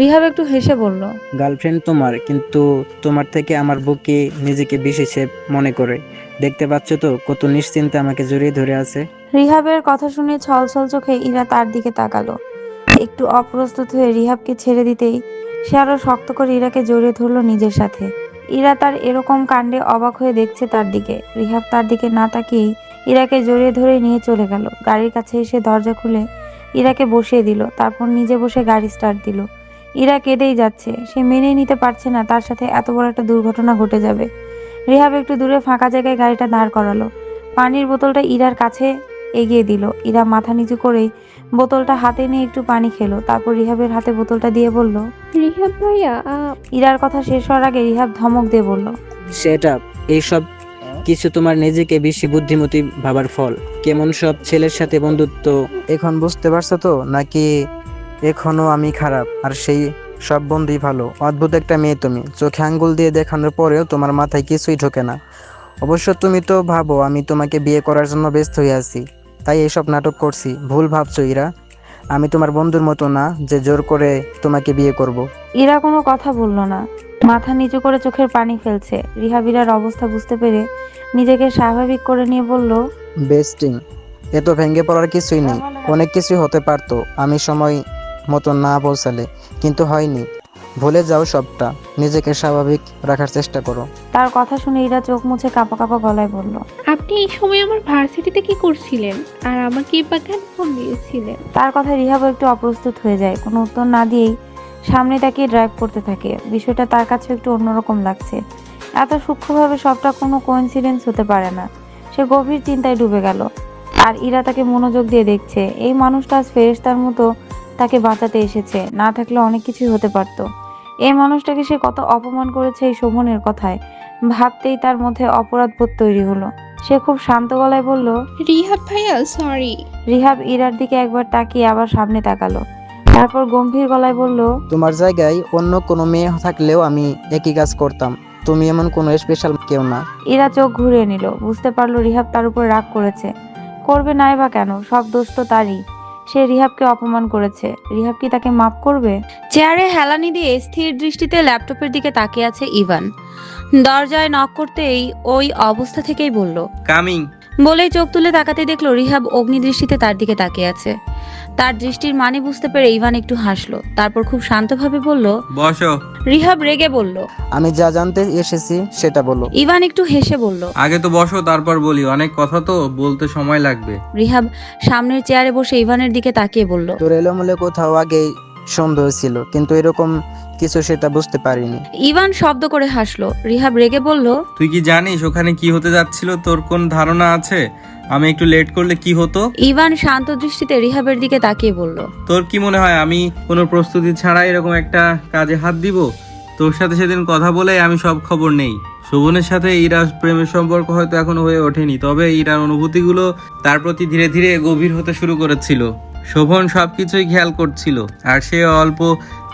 রিহাব একটু হেসে বলল গার্লফ্রেন্ড তোমার কিন্তু তোমার থেকে আমার বুকে নিজেকে বেশি সেফ মনে করে। দেখতে পাচ্ছ তো কত নিশ্চিন্তে আমাকে জড়িয়ে ধরে আছে। রিহাবের কথা শুনে ছলছল চোখে ইরা তার দিকে তাকালো। একটু অপ্রস্তুত হয়ে রিহাবকে ছেড়ে দিতেই সে আরও শক্ত করে ইরাকে জড়িয়ে ধরলো নিজের সাথে। ইরা তার এরকম কাণ্ডে অবাক হয়ে দেখছে তার দিকে। রিহাব তার দিকে না তাকিয়েই ইরাকে জড়িয়ে ধরে নিয়ে চলে গেল। গাড়ির কাছে এসে দরজা খুলে ইরাকে বসিয়ে দিল তারপর নিজে বসে গাড়ি স্টার্ট দিল। ইরা কেঁদেই যাচ্ছে। সে মেনে নিতে পারছে না তার সাথে এত বড় একটা দুর্ঘটনা ঘটে যাবে। রিহাব একটু দূরে ফাঁকা জায়গায় গাড়িটা দাঁড় করালো। পানির বোতলটা ইরার কাছে এগিয়ে দিল। ইরা মাথা নিচু করেই বোতলটা হাতে নিয়ে একটু পানি খেলো। তারপর রিহাবের হাতে বোতলটা দিয়ে বলল রিহাব ভাইয়া আ- ইরার কথা শেষ হওয়ার আগে রিহাব ধমক দিয়ে বলল সেটা এইসব কিছু তোমার নিজেকে বেশি বুদ্ধিমতী ভাবার ফল। কেমন সব ছেলের সাথে বন্ধুত্ব এখন বুঝতে পারছ তো? নাকি এখনও আমি খারাপ আর সেই সব বন্ধুই ভালো। অদ্ভুত একটা মেয়ে তুমি। চোখে আঙ্গুল দিয়ে দেখানোর পরেও তোমার মাথায় কিছুই ঢোকে না। অবশ্য তুমি তো ভাবো আমি তোমাকে বিয়ে করার জন্য ব্যস্ত হয়ে আছি। তাই এইসব নাটক করছি। ভুল ভাবছ ইরা? আমি তোমার বন্ধুর মতো না যে জোর করে তোমাকে বিয়ে করব। ইরা কোনো কথা বলল না। মাথা নিচু করে চোখের পানি ফেলছে। রিহাব ইরার অবস্থা বুঝতে পেরে নিজেকে স্বাভাবিক করে নিয়ে বলল বেস্টিং এ তো ভেঙে পড়ার কিছুই নেই। অনেক কিছুই হতে পারতো। আমি সময় মতো না পৌঁছালে কিন্তু হয়নি। ভুলে যাও সবটা নিজেকে স্বাভাবিক রাখার চেষ্টা করো। তার কথা শুনে ইরা চোখ মুছে কাঁপা কাঁপা গলায় বলল আপনি এই সময় আমার ভার্সিটিতে কি করছিলেন? আর আমাকে বা কেন ফোন দিয়েছিলেন। তার কথায় রিহাবও একটু অপ্রস্তুত হয়ে যায়। কোনো উত্তর না দিয়েই সামনে তাকিয়ে ড্রাইভ করতে থাকে। বিষয়টা তার কাছে একটু অন্যরকম লাগছে। এত সূক্ষ্মভাবে সবটা কোনো কোইন্সিডেন্স হতে পারে না। সে গভীর চিন্তায় ডুবে গেল। আর ইরা তাকে মনোযোগ দিয়ে দেখছে। এই মানুষটা আজ ফেরেশতার মতো তাকে বাঁচাতে এসেছে। না থাকলে অনেক কিছুই হতে পারত। এই মানুষটাকে সে কত অপমান করেছে এই শোভনের কথায়। ভাবতেই তার মধ্যে অপরাধবোধ তৈরি হলো। সে খুব শান্ত গলায় বলল রিহাব ভাইয়া সরি রিহাব ইরার দিকে একবার তাকিয়ে আবার সামনে তাকালো। তারপর গম্ভীর গলায় বলল তোমার জায়গায় অন্য কোনো মেয়ে থাকলেও আমি একই কাজ করতাম। তুমি এমন কোনো স্পেশাল কেউ না। ইরা চোখ ঘুরিয়ে নিল। বুঝতে পারল রিহাব তার উপর রাগ করেছে। করবে নাই বা কেন? সব দোষ তো তারই। সে রিহাবকে অপমান করেছে। রিহাব কি তাকে মাফ করবে? চেয়ারে হেলানি দিয়ে স্থির দৃষ্টিতে ল্যাপটপের দিকে তাকিয়ে আছে ইভান। দরজায় নক করতেই ওই অবস্থা থেকেই বলল কামিং বলেই চোখ তুলে তাকাতে দেখল রিহাব অগ্নিদৃষ্টিতে তার দিকে তাকিয়ে আছে। তার দৃষ্টির মানে বুঝতে পেরে ইভান একটু হাসলো তারপর খুব শান্তভাবে বলল বসো। রিহাব রেগে বলল আমি যা জানতে এসেছি সেটা বলো। ইভান একটু হেসে বলল আগে তো বসো তারপর বলি অনেক কথা তো বলতে সময় লাগবে। রিহাব সামনের চেয়ারে বসে ইভানের দিকে তাকিয়ে বলল তোর এলোমেলো কোথাও আগেই সন্দেহ ছিল কিন্তু এরকম কিছু সেটা বুঝতে পারিনি। ইভান শব্দ করে হাসলো। রিহাব রেগে বলল তুই কি জানিস ওখানে কি হতে যাচ্ছিল? তোর কোন ধারণা আছে? আমি একটু লেট করলে কি হতো? ইভান শান্ত দৃষ্টিতে রিহাবের দিকে তাকিয়ে বলল তোর কি মনে হয় আমি কোনো প্রস্তুতি ছাড়া এরকম একটা কাজে হাত দিব? তোর সাথে সেদিন কথা বলে আমি সব খবর নেই। শোভনের সাথে ইরার প্রেমের সম্পর্ক হয়তো এখনও হয়ে ওঠেনি তবে ইরার অনুভূতিগুলো তার প্রতি ধীরে ধীরে গভীর হতে শুরু করেছিল। শোভন সবকিছুই খেয়াল করছিল, আর সে অল্প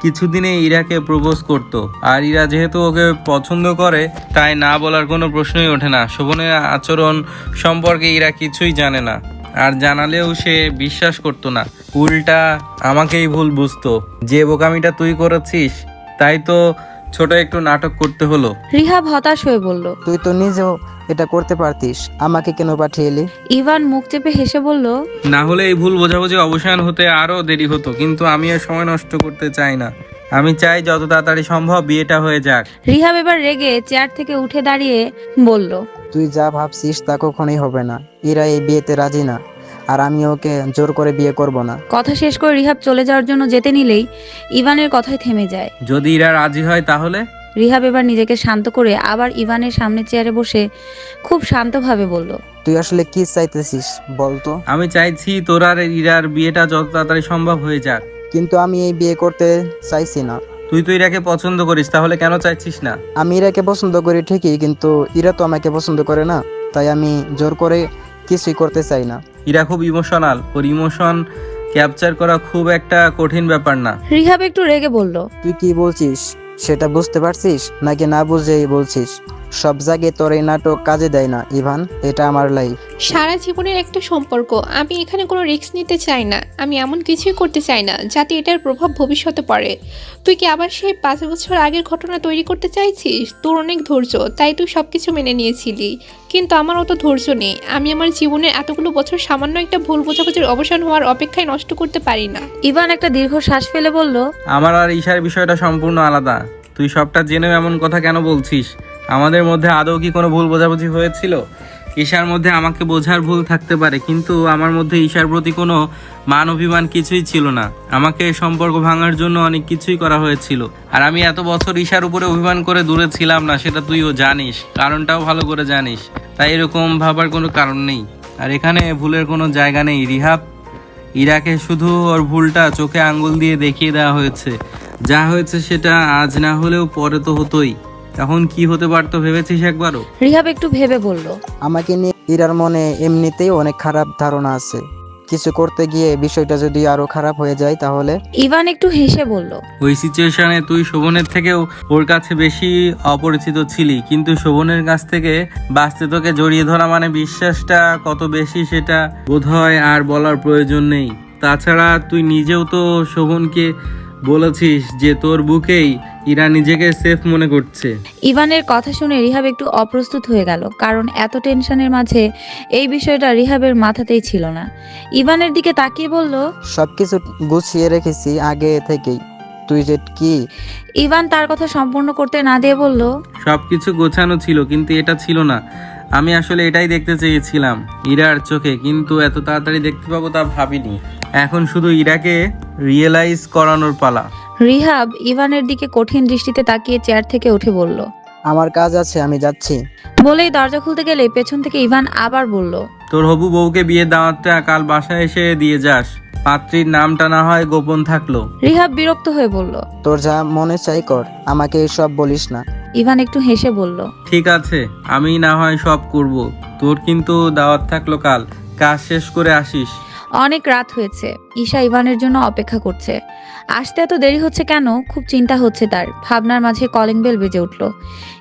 কিছুদিনে ইরাকে প্রপোজ করত। আর ইরা যেহেতু ওকে পছন্দ করে, তাই না বলার কোনো প্রশ্নই ওঠে না। শোভনের আচরণ সম্পর্কে ইরা কিছুই জানে না, আর জানালেও সে বিশ্বাস করতো না। উল্টা আমাকেই ভুল বুঝতো। যে বোকামিটা তুই করেছিস, তাই তো ছোট একটু নাটক করতে হলো। রিহাব হতাশ হয়ে বলল তুই তো নিজেও এটা করতে পারতিস আমাকে কেন পাঠিয়ে এলি ইভান মুখ চেপে হেসে বলল না হলে এই ভুল বোঝাবুঝি অবসান হতে আরও দেরি হতো কিন্তু আমি আর সময় নষ্ট করতে চাই না। আমি চাই যত তাড়াতাড়ি সম্ভব বিয়েটা হয়ে যাক। রিহাব এবার রেগে চেয়ার থেকে উঠে দাঁড়িয়ে বলল তুই যা ভাবছিস তা কখনোই হবে না। এরা এই বিয়েতে রাজি না। আর আমি ওকে জোর করে বিয়ে করব না। কথা শেষ করে রিহাব চলে যাওয়ার জন্য যেতে নিলেই ইভানের কথাই থেমে যায়। যদি এরা রাজি হয় তাহলে? রিহাব এবার নিজেকে শান্ত করে আবার ইভানের সামনে চেয়ারে বসে খুব শান্তভাবে বলল তুই আসলে কি চাইতেছিস বলতো আমি চাইছি তোর আর ইরার বিয়েটা যত তাড়াতাড়ি সম্ভব হয়ে যাক। কিন্তু আমি এই বিয়ে করতে চাইছি না। তুই তো ইরাকে পছন্দ করিস তাহলে কেন চাইছিস না? আমি ইরাকে পছন্দ করি ঠিকই কিন্তু ইরা তো আমাকে পছন্দ করে না। তাই আমি জোর করে কিছুই করতে চাই না। এরা খুব ইমোশনাল। ওর ইমোশন ক্যাপচার করা খুব একটা কঠিন ব্যাপার না। রিহাব একটু রেগে বলল তুই কি বলছিস? সেটা বুঝতে পারছিস? নাকি না বুঝেই বলছিস? সব জায়গায় তোর এই নাটক কাজে দেয় না ইভান এটা আমার লাইফ সারা জীবনের একটা সম্পর্ক আমি এখানে কোনো রিস্ক নিতে চাই না আমি এমন কিছুই করতে চাই না যাতে এটার প্রভাব ভবিষ্যতে পড়ে। তুই কি আবার সেই পাঁচ বছর আগের ঘটনা তৈরি করতে চাইছিস? তোর অনেক ধৈর্য তাই তুই সব কিছু মেনে নিয়েছিলি। কিন্তু আমার অত ধৈর্য নেই আমি আমার জীবনের এতগুলো বছর সামান্য একটা ভুল বোঝাবুঝির অবসান হওয়ার অপেক্ষায় নষ্ট করতে পারি না। ইভান একটা দীর্ঘ শ্বাস ফেলে বলল আমার আর ঈশার বিষয়টা সম্পূর্ণ আলাদা। তুই সবটা জেনেও এমন কথা কেন বলছিস? আমাদের মধ্যে আদৌ কি কোনো ভুল বোঝাবুঝি হয়েছিল? ঈশার মধ্যে আমাকে বোঝার ভুল থাকতে পারে, কিন্তু আমার মধ্যে ঈশার প্রতি কোনো মান অভিমান কিছুই ছিল না। আমাকে সম্পর্ক ভাঙার জন্য অনেক কিছুই করা হয়েছিল। আর আমি এত বছর ঈশার উপরে অভিমান করে দূরে ছিলাম না, সেটা তুইও জানিস, কারণটাও ভালো করে জানিস। তাই এরকম ভাবার কোনো কারণ নেই। আর এখানে ভুলের কোনো জায়গা নেই, রিহাব। ইরাকে শুধু ওর ভুলটা চোখে আঙ্গুল দিয়ে দেখিয়ে দেওয়া হয়েছে। যা হয়েছে সেটা আজ না হলেও পরে তো হতোই। তখন কি হতে পারতো ভেবেছিস একবারও? রিহাব একটু ভেবে বলল। আমাকে নিয়ে ইরার মনে এমনিতেই অনেক খারাপ ধারণা আছে। কিছু করতে গিয়ে বিষয়টা যদি আরও খারাপ হয়ে যায় তাহলে? ইভান একটু হেসে বলল। ওই সিচুয়েশনে তুই শোভনের থেকেও ওর কাছে বেশি অপরিচিত ছিলি কিন্তু শোভনের কাছ থেকে বাঁচতে তোকে জড়িয়ে ধরা মানে বিশ্বাসটা কত বেশি সেটা বোধহয় আর বলার প্রয়োজন নেই। তাছাড়া তুই নিজেও তো শোভনকে বলেছিস যে তোর বুকেই ইরা নিজেকে সেফ মনে করছে। ইভানের কথা শুনে রিহাব একটু অপ্রস্তুত হয়ে গেল কারণ এত টেনশনের মাঝে এই বিষয়টা রিহাবের মাথাতেই ছিল না। ইভানের দিকে তাকিয়ে বলল সবকিছু গুছিয়ে রেখেছি আগে থেকেই তুই যে কি? ইভান তার কথা সম্পূর্ণ করতে না দিয়ে বলল সবকিছু গোছানো ছিল কিন্তু এটা ছিল না। আমি আসলে এটাই দেখতে চেয়েছিলাম ইরার চোখে কিন্তু এত তাড়াতাড়ি দেখতে পাবো তা ভাবিনি। এখন শুধু ইরাকে রিয়েলাইজ করানোর পালা। রিহাব ইভানের দিকে কঠিন দৃষ্টিতে তাকিয়ে চেয়ার থেকে উঠে বলল আমার কাজ আছে আমি যাচ্ছি। বলেই দরজা খুলতে গেলে পেছন থেকে ইভান আবার বলল তোর হবু বউকে বিয়ের দাওয়াতটা কাল বাসায় এসে দিয়ে যাস। পাত্রীর নামটা না হয় গোপন থাকল। রিহাব বিরক্ত হয়ে বলল তোর যা মনে চাই কর আমাকে এসব বলিস না। ইভান একটু হেসে বলল ঠিক আছে আমি না হয় সব করব। তোর কিন্তু দাওয়াত থাকল কাল। কাজ শেষ করে আসিস। অনেক রাত হয়েছে। ঈশা ইভানের জন্য অপেক্ষা করছে। আসতে এত দেরি হচ্ছে কেন? খুব চিন্তা হচ্ছে তার। ভাবনার মাঝে কলিং বেল বেজে উঠল।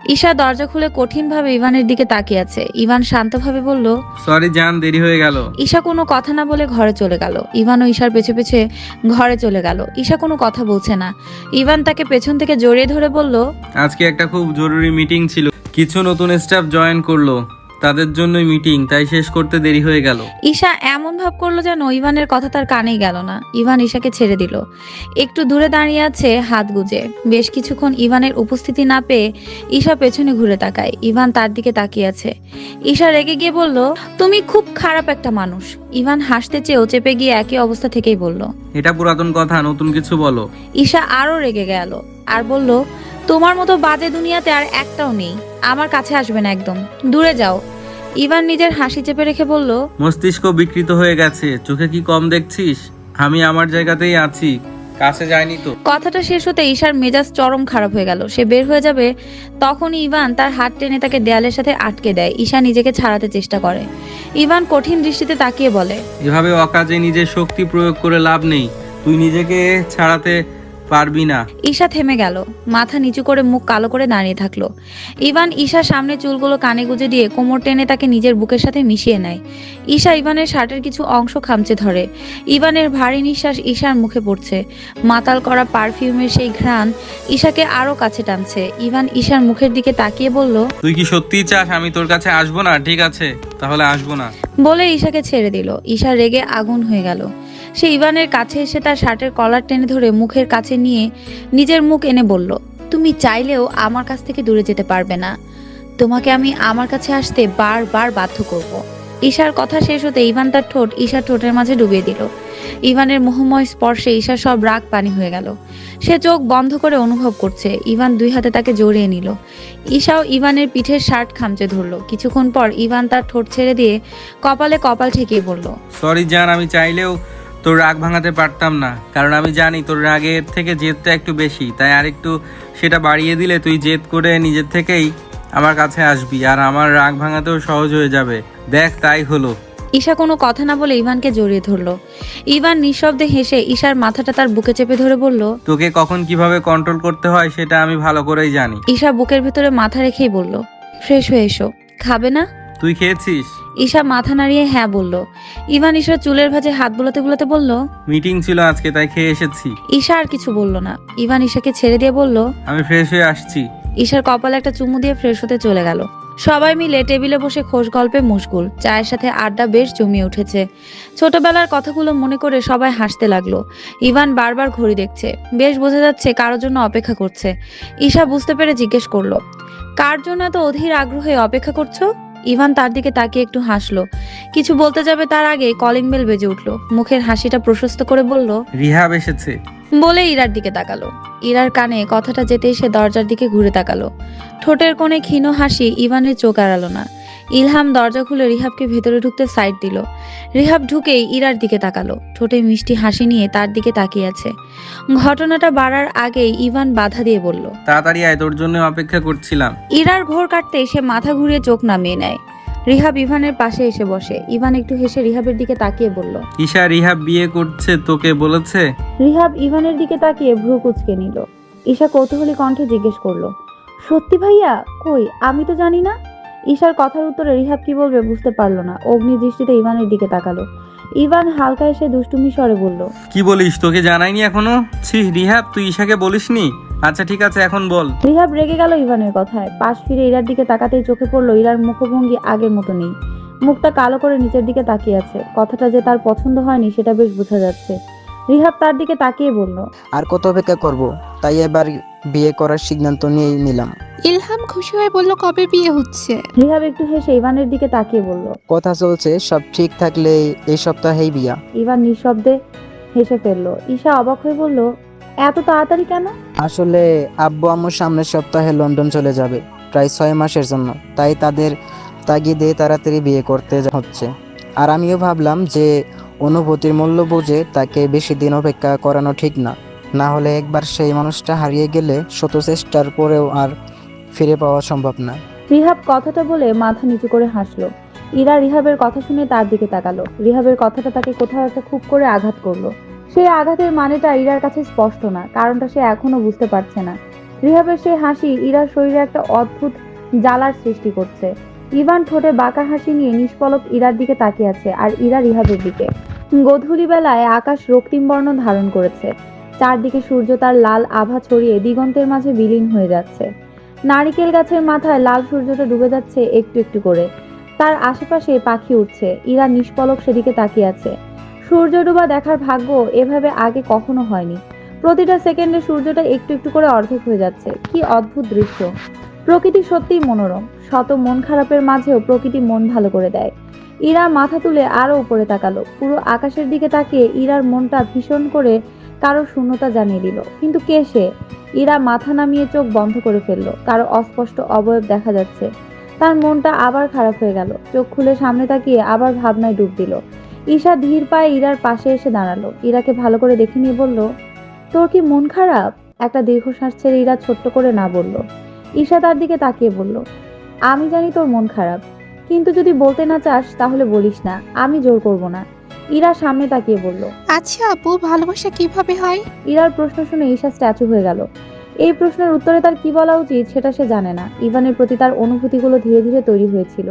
ঈশা দরজা খুলে কঠিনভাবে ইভানের দিকে তাকিয়ে আছে। ইভান শান্তভাবে বলল সরি জান দেরি হয়ে গেল। ঈশা কোনো কথা না বলে ঘরে চলে গেল। ইভান ও ঈশার পেছে পেছে ঘরে চলে গেল। ঈশা কোনো কথা বলছে না। ইভান তাকে পেছন থেকে জড়িয়ে ধরে বলল আজকে একটা খুব জরুরি মিটিং ছিল। কিছু নতুন স্টাফ জয়েন করল। তাদের জন্যই মিটিং তাই শেষ করতে দেরি হয়ে গেল। ঈশা এমন ভাব করল যেন ইভানের কথা তার কানেই গেল না। ইভান ঈশাকে ছেড়ে দিল। একটু দূরে দাঁড়িয়ে আছে হাত গুজে। বেশ কিছুক্ষণ ইভানের উপস্থিতি না পেয়ে ঈশা পেছনে ঘুরে তাকায়। ইভান তার দিকে তাকিয়ে আছে। ঈশা রেগে গিয়ে বলল তুমি খুব খারাপ একটা মানুষ। ইভান হাসতে চেয়েও চেপে গিয়ে একই অবস্থা থেকেই বলল এটা পুরাতন কথা নতুন কিছু বলো। ঈশা আরও রেগে গেল আর বলল তোমার মতো বাজে দুনিয়াতে আর একটাও নেই। আমার কাছে আসবে না একদম। দূরে যাও। ইভান নিজের হাসি চেপে রেখে বলল মস্তিষ্ক বিকৃত হয়ে গেছে। চোখে কি কম দেখছিস? আমি আমার জায়গাতেই আছি। কাছে যাইনি তো। কথাটা শেষ হতে ঈশার মেজাজ চরম খারাপ হয়ে গেল। সে বের হয়ে যাবে তখনই ইভান তার হাত টেনে তাকে দেয়ালের সাথে আটকে দেয়। ঈশা নিজেকে ছাড়াতে চেষ্টা করে। ইভান কঠিন দৃষ্টিতে তাকিয়ে বলে এভাবে অকাজে নিজের শক্তি প্রয়োগ করে লাভ নেই। তুই নিজেকে ছাড়াতে পারবি না। ঈশা থেমে গেল। মাথা নিচু করে মুখ কালো করে দাঁড়িয়ে থাকল। ইভান ঈশার সামনে চুলগুলো কানে গুজে দিয়ে কোমর টেনে তাকে নিজের বুকের সাথে মিশিয়ে নেয়। ঈশা ইভানের শার্টের কিছু অংশ খামচে ধরে। ইভানের ভারী নিঃশ্বাস ঈশার মুখে পড়ছে। মাতাল করা পারফিউমের সেই ঘ্রাণ ঈশাকে আরও কাছে টানছে। ইভান ঈশার মুখের দিকে তাকিয়ে বলল তুই কি সত্যিই চাস আমি তোর কাছে আসব না? ঠিক আছে তাহলে আসব না। বলে ঈশাকে ছেড়ে দিল। ঈশা রেগে আগুন হয়ে গেল। সে ইভানের কাছে এসে তার শার্টের কলার টেনে ধরে মুখের কাছে নিয়ে নিজের মুখ এনে বলল, তুমি চাইলেও আমার কাছ থেকে দূরে যেতে পারবে না। তোমাকে আমি আমার কাছে আসতে বারবার বাধ্য করব। ঈশার কথা শেষ হতে ইভান তার ঠোঁট ঈশার ঠোঁটের মাঝে ডুবিয়ে দিল। ইভানের মোহময় স্পর্শে ঈশা সব রাগ পানি হয়ে গেল। সে চোখ বন্ধ করে অনুভব করছে, ইভান দুই হাতে তাকে জড়িয়ে নিল। ঈশাও ইভানের পিঠের শার্ট খামচে ধরলো। কিছুক্ষণ পর ইভান তার ঠোঁট ছেড়ে দিয়ে কপালে কপাল ঠেকিয়ে বলল সরি জান, আমি চাইলেও তোর রাগ ভাঙাতে পারতাম না কারণ আমি জানি তোর রাগের থেকে জেদটা একটু বেশি তাই আরেকটু সেটা বাড়িয়ে দিলে তুই জেদ করে নিজের থেকেই আমার কাছে আসবি আর আমার রাগ ভাঙাতেও সহজ হয়ে যাবে। দেখ তাই হলো। ঈশা কোনো কথা না বলে ইভানকে জড়িয়ে ধরলো। ইভান নিঃশব্দে হেসে ঈশার মাথাটা তার বুকে চেপে ধরে বলল তোকে কখন কীভাবে কন্ট্রোল করতে হয় সেটা আমি ভালো করেই জানি। ঈশা বুকের ভেতরে মাথা রেখেই বলল ফ্রেশ হয়ে এসো। খাবে না? তুই খেয়েছিস? ঈশা মাথা নাড়িয়ে হ্যাঁ বলল। ইভান ঈশার চুলের ভাঁজে হাত বুলাতে বুলাতে বলল মিটিং ছিল আজকে তাই খেয়ে এসেছি। ঈশা আর কিছু বলল না। ইভান ঈশাকে ছেড়ে দিয়ে বলল আমি ফ্রেশ হয়ে আসছি। ঈশার কপালে একটা চুমু দিয়ে ফ্রেশ হতে চলে গেল। সবাই মিলে টেবিলে বসে খোশ গল্পে মুশগুল চায়ের সাথে আড্ডা বেশ জমিয়ে উঠেছে। ছোটবেলার কথাগুলো মনে করে সবাই হাসতে লাগল। ইভান বারবার ঘড়ি দেখছে। বেশ বোঝা যাচ্ছে কারোর জন্য অপেক্ষা করছে। ঈশা বুঝতে পেরে জিজ্ঞেস করল কার জন্য এত অধীর আগ্রহে অপেক্ষা করছ? ইভান তার দিকে তাকিয়ে একটু হাসলো। কিছু বলতে যাবে তার আগে কলিং বেল বেজে উঠল। মুখের হাসিটা প্রশস্ত করে বলল রিহাব এসেছে। বলে ইরার দিকে তাকালো। ইরার কানে কথাটা যেতেই সে দরজার দিকে ঘুরে তাকালো। ঠোঁটের কোণে ক্ষীণ হাসি ইভানের চোখ আড়ালো না। ইলহাম দরজা খুলে রিহাবকে ভেতরে ঢুকতে সাইড দিল। রিহাব ঢুকেই ইরার দিকে তাকালো। ঠোঁটে মিষ্টি হাসি নিয়ে তার দিকে তাকিয়ে আছে। ঘটনাটা বাড়ার আগেই ইভান বাধা দিয়ে বলল তাড়াতাড়ি আয় তোর জন্য অপেক্ষা করছিলাম। ইরার ঘোর কাটতে সে মাথা ঘুরিয়ে চোখ নামিয়ে নেয়। রিহাব ইভানের পাশে এসে বসে। ইভান একটু হেসে রিহাবের দিকে তাকিয়ে বলল ঈশা রিহাব বিয়ে করছে তোকে বলেছে? রিহাব ইভানের দিকে তাকিয়ে ভ্রু কুচকে নিল। ঈশা কৌতূহলী কণ্ঠে জিজ্ঞেস করল সত্যি ভাইয়া? কই? আমি তো জানি না। ঈশার কথার উত্তরে রিহাব কি বলবে বুঝতে পারল না। অগ্নি দৃষ্টিতে ইভানের দিকে তাকালো। ইভান হালকা এসে দুষ্টুমি স্বরে বলল কি বলিস তোকে জানাইনি এখনও? ছি রিহাব তুই ঈশাকে বলিসনি? আচ্ছা ঠিক আছে এখন বল। রিহাব রেগে গেল ইভানের কথায়। পাশ ফিরে ইরার দিকে তাকাতেই চোখে পড়ল ইরার মুখভঙ্গি আগের মতো নেই। মুখটা কালো করে নিচের দিকে তাকিয়ে আছে। কথাটা যে তার পছন্দ হয়নি সেটা বেশ বোঝা যাচ্ছে। রিহাব তার দিকে তাকিয়ে বলল আর কত অপেক্ষা করব? তাই এবার বিয়ে করার সিদ্ধান্ত নিয়েই নিলাম। ইলহাম খুশি হয়ে বলল কবে বিয়ে হচ্ছে? রিহাব একটু হেসে ইভানের দিকে তাকিয়ে বলল কথা চলছে সব ঠিক থাকলে এই সপ্তাহেই বিয়া। ইভান নিঃশব্দে হেসে ফেলল। ঈশা অবাক হয়ে বলল এত তাড়াতাড়ি কেন? আসলে আব্বু আম্মু সামনের সপ্তাহে লন্ডন চলে যাবে প্রায় ছয় মাসের জন্য। তাই তাদের তাগিদে তাড়াতাড়ি বিয়ে করতে হচ্ছে। আর আমিও ভাবলাম যে অনুভূতির মূল্য বুঝে তাকে বেশি দিন অপেক্ষা করানো ঠিক না। না হলে একবার সেই মানুষটা হারিয়ে গেলে শত চেষ্টার পরেও আর ফিরে পাওয়া সম্ভব না। রিহাব কথাটা বলে মাথা নিচু করে হাসলো। ইরা রিহাবের কথা শুনে তার দিকে তাকালো। রিহাবের কথাটা তাকে কোথাও একটা খুব করে আঘাত করল। সেই আঘাতের মানেটা ইরার কাছে স্পষ্ট না, কারণটা সে এখনও বুঝতে পারছে না। রিহাবের সেই হাসি ইরার শরীরে একটা অদ্ভুত জ্বালার সৃষ্টি করছে। ইভান ঠোঁটে বাঁকা হাসি নিয়ে নিষ্পলক ইরার দিকে তাকিয়ে আছে আর ইরা রিহাবের দিকে। গধূলি বেলায় আকাশ রক্তিম বর্ণ ধারণ করেছে। চারদিকে সূর্য তার লাল আভা ছড়িয়ে দিগন্তের মাঝে বিলীন হয়ে যাচ্ছে। নারিকেল গাছের মাথায় লাল সূর্যটা ডুবে যাচ্ছে একটু একটু করে। তার আশেপাশে পাখি উঠছে, ইরা নিষ্পলক সেদিকে তাকিয়ে আছে। সূর্য ডুবা দেখার ভাগ্য এভাবে আগে কখনো হয়নি। প্রতিটা সেকেন্ডে সূর্যটা একটু একটু করে অর্ধেক হয়ে যাচ্ছে। কি অদ্ভুত দৃশ্য। প্রকৃতি সত্যিই মনোরম। শত মন খারাপের মাঝেও প্রকৃতি মন ভালো করে দেয়। ইরা মাথা তুলে আরও উপরে তাকালো। পুরো আকাশের দিকে তাকিয়ে ইরার মনটা ভীষণ করে কারও শূন্যতা জানিয়ে দিল। কিন্তু কে সে? ইরা মাথা নামিয়ে চোখ বন্ধ করে ফেলল। কারও অস্পষ্ট অবয়ব দেখা যাচ্ছে। তার মনটা আবার খারাপ হয়ে গেল। চোখ খুলে সামনে তাকিয়ে আবার ভাবনায় ডুব দিল। ঈশা ধীর পায়ে ইরার পাশে এসে দাঁড়াল। ইরাকে ভালো করে দেখে নিয়ে বলল, তোর কি মন খারাপ? একটা দীর্ঘশ্বাস ছেড়ে ইরা ছোট্ট করে না বলল। ঈশা তার দিকে তাকিয়ে বলল, আমি জানি তোর মন খারাপ। কিন্তু যদি বলতে না চাস তাহলে বলিস না। আমি জোর করব না। ইরা সামনে তাকিয়ে বলল আচ্ছা আপু ভালোবাসা কীভাবে হয়? ইরার প্রশ্ন শুনে ঈশা স্ট্যাচু হয়ে গেল। এই প্রশ্নের উত্তরে তার কি বলা উচিত সেটা সে জানে না। ইভানের প্রতি তার অনুভূতিগুলো ধীরে ধীরে তৈরি হয়েছিল।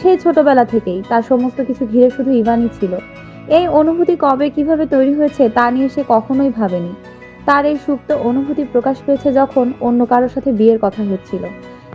সেই ছোটবেলা থেকেই তার সমস্ত কিছু ঘিরে শুধু ইভানই ছিল। এই অনুভূতি কবে কীভাবে তৈরি হয়েছে তা নিয়ে সে কখনোই ভাবেনি। তার এই সুপ্ত অনুভূতি প্রকাশ পেয়েছে যখন অন্য কারোর সাথে বিয়ের কথা হচ্ছিল।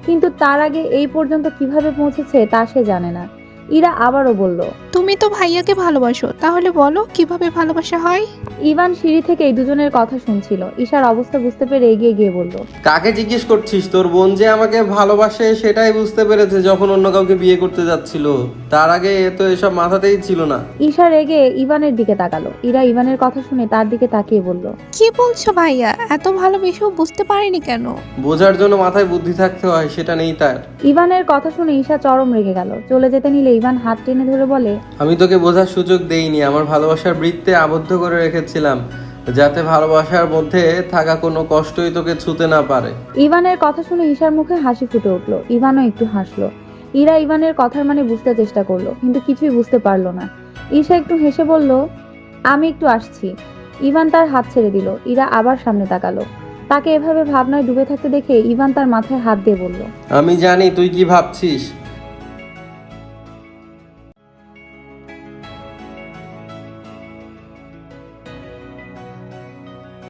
কিন্তু তার আগে এই পর্যন্ত কীভাবে পৌঁছেছে তা সে জানে না। ইরা আবারও বলল তুমি তো ভাইয়াকে ভালোবাসো তাহলে বলো কীভাবে ভালোবাসা হয়? ইভান সিঁড়ি থেকেই দুজনের কথা শুনছিল। ঈশার অবস্থা বুঝতে পেরে এগিয়ে গিয়ে বলল কাকে জিজ্ঞেস করছিস? তোর বোন যে আমাকে ভালোবাসে সেটাই বুঝতে পেরেছে যখন অন্য কাউকে বিয়ে করতে যাচ্ছিল। তার আগে এ তো এসব মাথাতেই ছিল না। ঈশা রেগে ইভানের দিকে তাকালো। ইরা ইভানের কথা শুনে তার দিকে তাকিয়ে বলল কি বলছো ভাইয়া? এত ভালোবেসেও বুঝতে পারিনি কেন? বোঝার জন্য মাথায় বুদ্ধি থাকতে হয় সেটা নেই তার। ইভানের কথা শুনে ঈশা চরম রেগে গেল। চলে যেতে নিলে ইভান হাত টেনে ধরে বলে আমি তোকে বোঝার সুযোগ দেইনি আমার ভালোবাসার বৃত্তে আবদ্ধ করে রেখেছিলাম যাতে ভালোবাসার মধ্যে থাকা কোনো কষ্টই তোকে ছুতে না পারে। ইভানের কথা শুনে ঈশার মুখে হাসি ফুটে উঠল। ইভানও একটু হাসলো। ইরা ইভানের কথার মানে বুঝতে চেষ্টা করল কিন্তু কিছুই বুঝতে পারল না। ঈশা একটু হেসে বলল আমি একটু আসছি। ইভান তার হাত ছেড়ে দিল। ইরা আবার সামনে তাকালো। তাকে এভাবে ভাবনায় ডুবে থাকতে দেখে ইভান তার মাথায় হাত দিয়ে বলল আমি জানি তুই কি ভাবছিস।